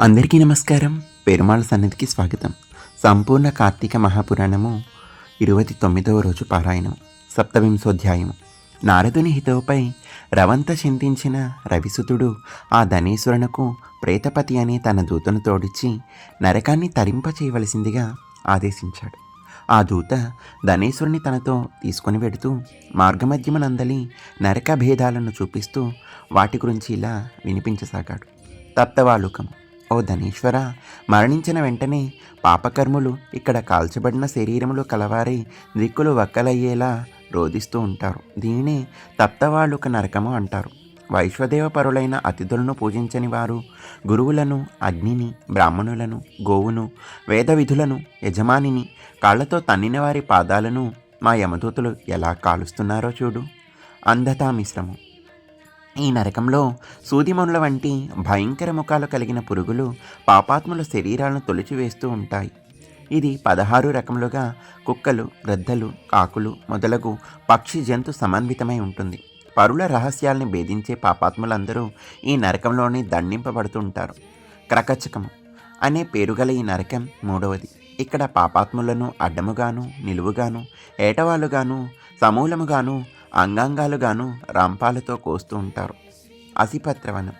అందరికీ నమస్కారం. పెరుమాళ సన్నిధికి స్వాగతం. సంపూర్ణ కార్తీక మహాపురాణము ఇరవై తొమ్మిదవ రోజు పారాయణం సప్తవింశోధ్యాయం నారదుని హితవుపై రవంత చింతించిన రవిసుతుడు ఆ ధనేశ్వరునకు ప్రేతపతి అనే తన దూతను తోడిచ్చి నరకాన్ని తరింప చేయవలసిందిగా ఆదేశించాడు. ఆ దూత ధనేశ్వరుని తనతో తీసుకొని వెడుతూ మార్గమధ్యమనందలి నరక భేదాలను చూపిస్తూ వాటి గురించి ఇలా వినిపించసాగాడు. తప్తవాలుకము. ఓ ధనేశ్వర! మరణించిన వెంటనే పాపకర్ములు ఇక్కడ కాల్చబడిన శరీరములు కలవారి దిక్కులు వక్కలయ్యేలా రోధిస్తూ ఉంటారు. దీనినే తప్తవాళ్ళుక నరకము అంటారు. వైశ్వదేవ పరులైన అతిథులను పూజించని వారు గురువులను అగ్నిని బ్రాహ్మణులను గోవును వేద విధులను యజమానిని కాళ్ళతో తన్నిన వారి పాదాలను మా యమదూతలు ఎలా కాలుస్తున్నారో చూడు. అంధతా మిశ్రమం ఈ నరకంలో సూదిమనుల వంటి భయంకర ముఖాలు కలిగిన పురుగులు పాపాత్ముల శరీరాలను తొలిచివేస్తూ ఉంటాయి. ఇది పదహారు రకములుగా కుక్కలు రద్దలు కాకులు మొదలగు పక్షి జంతు సమన్వితమై ఉంటుంది. పరుల రహస్యాల్ని భేదించే పాపాత్ములందరూ ఈ నరకంలోనే దండింపబడుతుంటారు. క్రకచకము అనే పేరుగల ఈ నరకం మూడవది. ఇక్కడ పాపాత్ములను అడ్డముగాను నిలువుగాను ఏటవాళ్ళుగాను సమూలముగాను అంగాంగాలుగాను రంపాలతో కోస్తూ ఉంటారు. అసిపత్రవనం.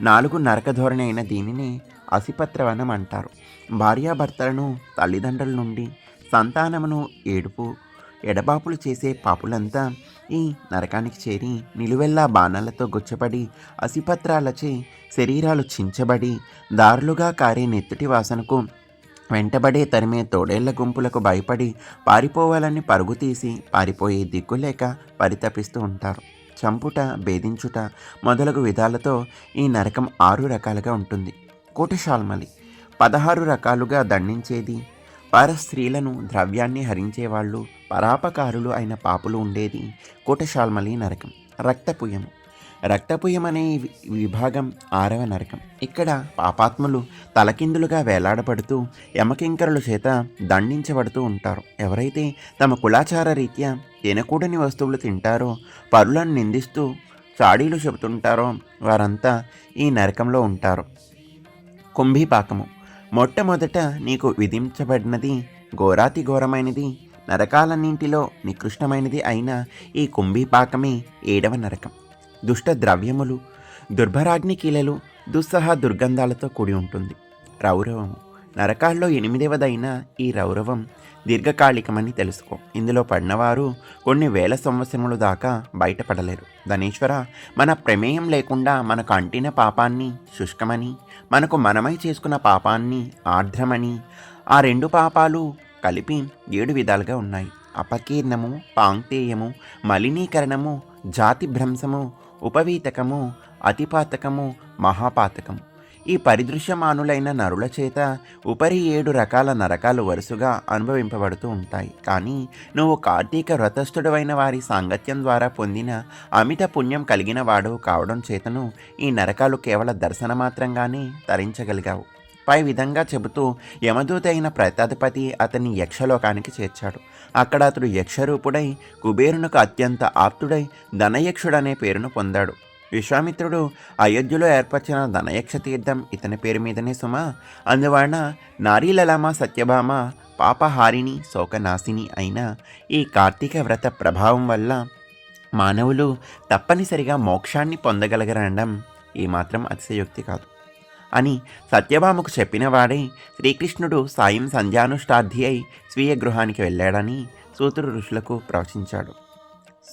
నాలుగు నరక ధోరణి అయిన దీనిని అసిపత్రవనం అంటారు. భార్యాభర్తలను తల్లిదండ్రుల నుండి సంతానమును ఏడుపు ఎడబాపులు చేసే పాపులంతా ఈ నరకానికి చేరి నిలువెల్లా బాణాలతో గుచ్చబడి అసిపత్రాలచే శరీరాలు చించబడి దారులుగా కారే నెత్తుటి వాసనకు వెంటబడే తరిమే తోడేళ్ళ గుంపులకు భయపడి పారిపోవాలని పరుగు తీసి పారిపోయే దిక్కులేక పరితపిస్తూ ఉంటారు. చంపుట భేదించుట మొదలగు విధాలతో ఈ నరకం ఆరు రకాలుగా ఉంటుంది. కోటశాల్మలి పదహారు రకాలుగా దండించేది. పర స్త్రీలను ద్రవ్యాన్ని హరించేవాళ్ళు పరాపకారులు అయిన పాపులు ఉండేది కోటశాల్మలి నరకం. రక్తపుయము రక్తపుయం అనే వి- విభాగం ఆరవ నరకం. ఇక్కడ పాపాత్ములు తలకిందులుగా వేలాడబడుతూ యమకింకరుల చేత దండించబడుతూ ఉంటారు. ఎవరైతే తమ కులాచార రీత్యా తినకూడని వస్తువులు తింటారో పరులను నిందిస్తూ చాడీలు చెబుతుంటారో వారంతా ఈ నరకంలో ఉంటారు. కుంభీపాకము. మొట్టమొదట నీకు విధించబడినది ఘోరాతి ఘోరమైనది నరకాలన్నింటిలో నికృష్టమైనది అయిన ఈ కుంభీపాకమే ఏడవ నరకం. దుష్ట ద్రవ్యములు దుర్భరాగ్ని కీలలు దుస్సహ దుర్గంధాలతో కూడి ఉంటుంది. రౌరవము. నరకాల్లో ఎనిమిదవదైన ఈ రౌరవం దీర్ఘకాలికమని తెలుసుకో. ఇందులో పడినవారు కొన్ని వేల సంవత్సరముల దాకా బయటపడలేరు. ధనేశ్వర మన ప్రమేయం లేకుండా మనకు అంటిన పాపాన్ని శుష్కమని మనకు మనమై చేసుకున్న పాపాన్ని ఆర్ద్రమని ఆ రెండు పాపాలు కలిపి ఏడు విధాలుగా ఉన్నాయి. అపకీర్ణము పాంక్తేయము మలినీకరణము జాతి భ్రంశము ఉపవీతకము అతిపాతకము మహాపాతకము. ఈ పరిదృశ్యమానులైన నరుల చేత ఉపరి ఏడు రకాల నరకాలు వరుసగా అనుభవింపబడుతూ ఉంటాయి. కానీ నువ్వు కార్తీక వ్రతస్థుడవైన వారి సాంగత్యం ద్వారా పొందిన అమిత పుణ్యం కలిగిన వాడు కావడం చేతను ఈ నరకాలు కేవల దర్శన మాత్రంగానే తరించగలిగావు. పై విధంగా చెబుతూ యమదూత అయిన ప్రతాధిపతి అతన్ని యక్షలోకానికి చేర్చాడు. అక్కడ అతడు యక్షరూపుడై కుబేరునకు అత్యంత ఆప్తుడై ధనయక్షుడనే పేరును పొందాడు. విశ్వామిత్రుడు అయోధ్యలో ఏర్పరిచిన ధనయక్ష తీర్థం ఇతని పేరు మీదనే సుమా. అందువలన నారీలలామ సత్యభామ పాపహారిణి శోకనాశిని అయిన ఈ కార్తీక వ్రత ప్రభావం వల్ల మానవులు తప్పనిసరిగా మోక్షాన్ని పొందగలగరనడం ఏమాత్రం అతిశయోక్తి కాదు. అని సత్యభామకు చెప్పినవాడే శ్రీకృష్ణుడు సాయం సంధ్యానుష్టార్థి అయి స్వీయ గృహానికి వెళ్ళాడని సూతుడు ఋషులకు ప్రవచించాడు.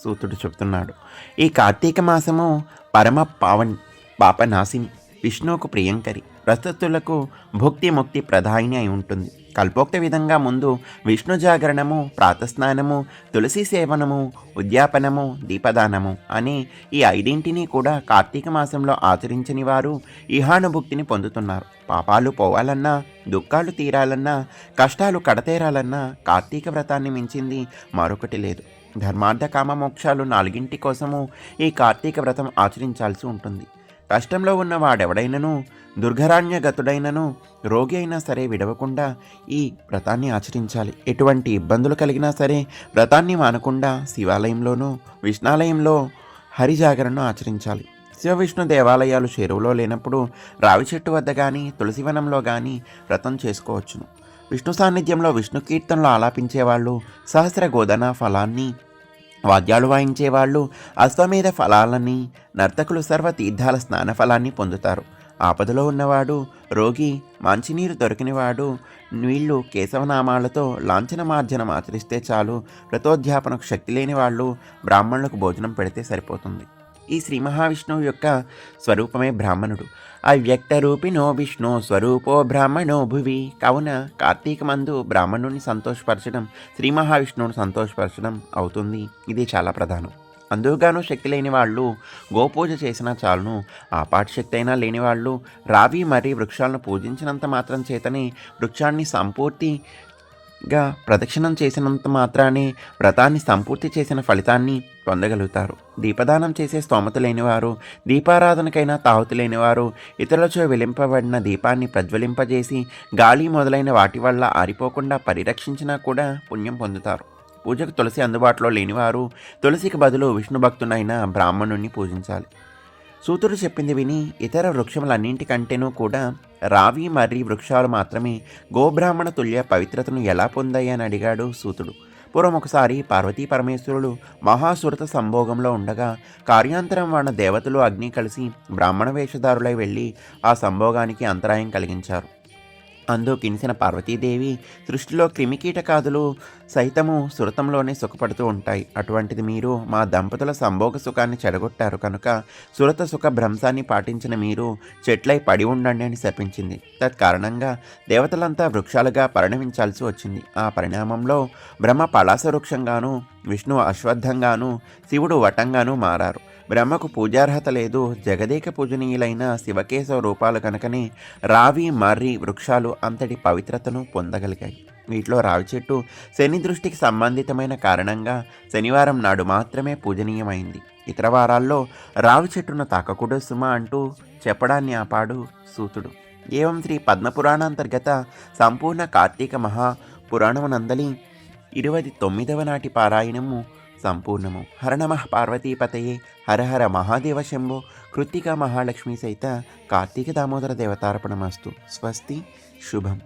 సూతుడు చెబుతున్నాడు ఈ కార్తీక మాసము పరమ పావన్ పాపనాశిని విష్ణువుకు ప్రియంకరి. ప్రస్తుతులకు భుక్తి ముక్తి ప్రధాని అయి ఉంటుంది. కల్పోక్త విధంగా ముందు విష్ణు జాగరణము ప్రాతస్నానము తులసి సేవనము ఉద్యాపనము దీపదానము అని ఈ ఐదింటిని కూడా కార్తీక మాసంలో ఆచరించని వారు ఇహానుభుక్తిని పొందుతున్నారు. పాపాలు పోవాలన్నా దుఃఖాలు తీరాలన్నా కష్టాలు కడతేరాలన్నా కార్తీక వ్రతాన్ని మించింది మరొకటి లేదు. ధర్మార్థ కామ మోక్షాలు నాలుగింటి కోసము ఈ కార్తీక వ్రతం ఆచరించాల్సి ఉంటుంది. కష్టంలో ఉన్న వాడెవడైనను దుర్ఘరాణ్యగతుడైనను రోగి అయినా సరే విడవకుండా ఈ వ్రతాన్ని ఆచరించాలి. ఎటువంటి ఇబ్బందులు కలిగినా సరే వ్రతాన్ని మానకుండా శివాలయంలోనూ విష్ణాలయంలో హరిజాగరణను ఆచరించాలి. శివ విష్ణు దేవాలయాలు చెరువులో లేనప్పుడు రావి చెట్టు వద్ద కానీ తులసివనంలో కానీ వ్రతం చేసుకోవచ్చును. విష్ణు సాన్నిధ్యంలో విష్ణు కీర్తనలు ఆలాపించేవాళ్ళు సహస్ర గోధన ఫలాన్ని వాద్యాలు వాయించేవాళ్ళు అశ్వమేధ ఫలాలని నర్తకులు సర్వ తీర్థాల స్నాన ఫలాన్ని పొందుతారు. ఆపదలో ఉన్నవాడు రోగి మంచినీరు దొరికినవాడు వీళ్ళు కేశవనామాలతో లాంఛన మార్జనం ఆచరిస్తే చాలు వ్రతోధ్యాపనకు శక్తి లేని వాళ్ళు బ్రాహ్మణులకు భోజనం పెడితే సరిపోతుంది. ఈ శ్రీ మహావిష్ణువు యొక్క స్వరూపమే బ్రాహ్మణుడు. అవ్యక్త రూపిణో విష్ణు స్వరూపో బ్రాహ్మణో భువి. కావున కార్తీక మందు బ్రాహ్మణుని సంతోషపరచడం శ్రీ మహావిష్ణువుని సంతోషపరచడం అవుతుంది. ఇది చాలా ప్రధానం. అందుకుగాను శక్తి లేని వాళ్ళు గోపూజ చేసినా చాలును. ఆ పాటి శక్తి అయినా లేని వాళ్ళు రావి మరి వృక్షాలను పూజించినంత మాత్రం చేతనే వృక్షాన్ని సంపూర్తి గా ప్రదక్షిణం చేసినంత మాత్రానే వ్రతాన్ని సంపూర్తి చేసిన ఫలితాన్ని పొందగలుగుతారు. దీపదానం చేసే స్తోమత లేనివారు దీపారాధనకైనా తాహుతి లేనివారు ఇతరులచో వెలింపబడిన దీపాన్ని ప్రజ్వలింపజేసి గాలి మొదలైన వాటి వల్ల ఆరిపోకుండా పరిరక్షించినా కూడా పుణ్యం పొందుతారు. పూజకు తులసి అందుబాటులో లేనివారు తులసికి బదులు విష్ణు భక్తునైన బ్రాహ్మణుణ్ణి పూజించాలి. సూతుడు చెప్పింది విని ఇతర వృక్షములన్నింటికంటేనూ కూడా రావి మర్రి వృక్షాలు మాత్రమే గోబ్రాహ్మణ తుల్య పవిత్రతను ఎలా పొందాయి అని అడిగాడు సూతుడు. పూర్వం ఒకసారి పార్వతీ పరమేశ్వరుడు మహాసురత సంభోగంలో ఉండగా కార్యాంతరం వాడిన దేవతలు అగ్ని కలిసి బ్రాహ్మణ వేషధారులై వెళ్ళి ఆ సంభోగానికి అంతరాయం కలిగించారు. అందు కినిసిన పార్వతీదేవి సృష్టిలో క్రిమికీటకాదులు సైతము సురతంలోనే సుఖపడుతూ ఉంటాయి. అటువంటిది మీరు మా దంపతుల సంభోగ సుఖాన్ని చెడగొట్టారు కనుక సురత సుఖ భ్రంశాన్ని పాటించిన మీరు చెట్లై పడి ఉండండి అని శపించింది. తత్కారణంగా దేవతలంతా వృక్షాలుగా పరిణమించాల్సి వచ్చింది. ఆ పరిణామంలో బ్రహ్మ పలాస వృక్షంగాను విష్ణు అశ్వత్థంగాను శివుడు వటంగాను మారారు. బ్రహ్మకు పూజార్హత లేదు. జగదేక పూజనీయులైన శివకేశవ రూపాలు కనుకనే రావి మర్రి వృక్షాలు అంతటి పవిత్రతను పొందగలిగాయి. వీటిలో రావి చెట్టు శని దృష్టికి సంబంధితమైన కారణంగా శనివారం నాడు మాత్రమే పూజనీయమైంది. ఇతర వారాల్లో రావి చెట్టును తాకకూడదు సుమ అంటూ చెప్పడాన్ని ఆపాడు సూతుడు. ఏవం శ్రీ పద్మపురాణాంతర్గత సంపూర్ణ కార్తీక మహా పురాణమునందలి ఇరవై తొమ్మిదవ నాటి పారాయణము సంపూర్ణము. హర నమ పార్వతీపతయే. హర హర మహాదేవ శంభో. కృత్తిక మహాలక్ష్మి సహిత కార్తీక దామోదర దేవతార్పణమస్తు. స్వస్తి. శుభం.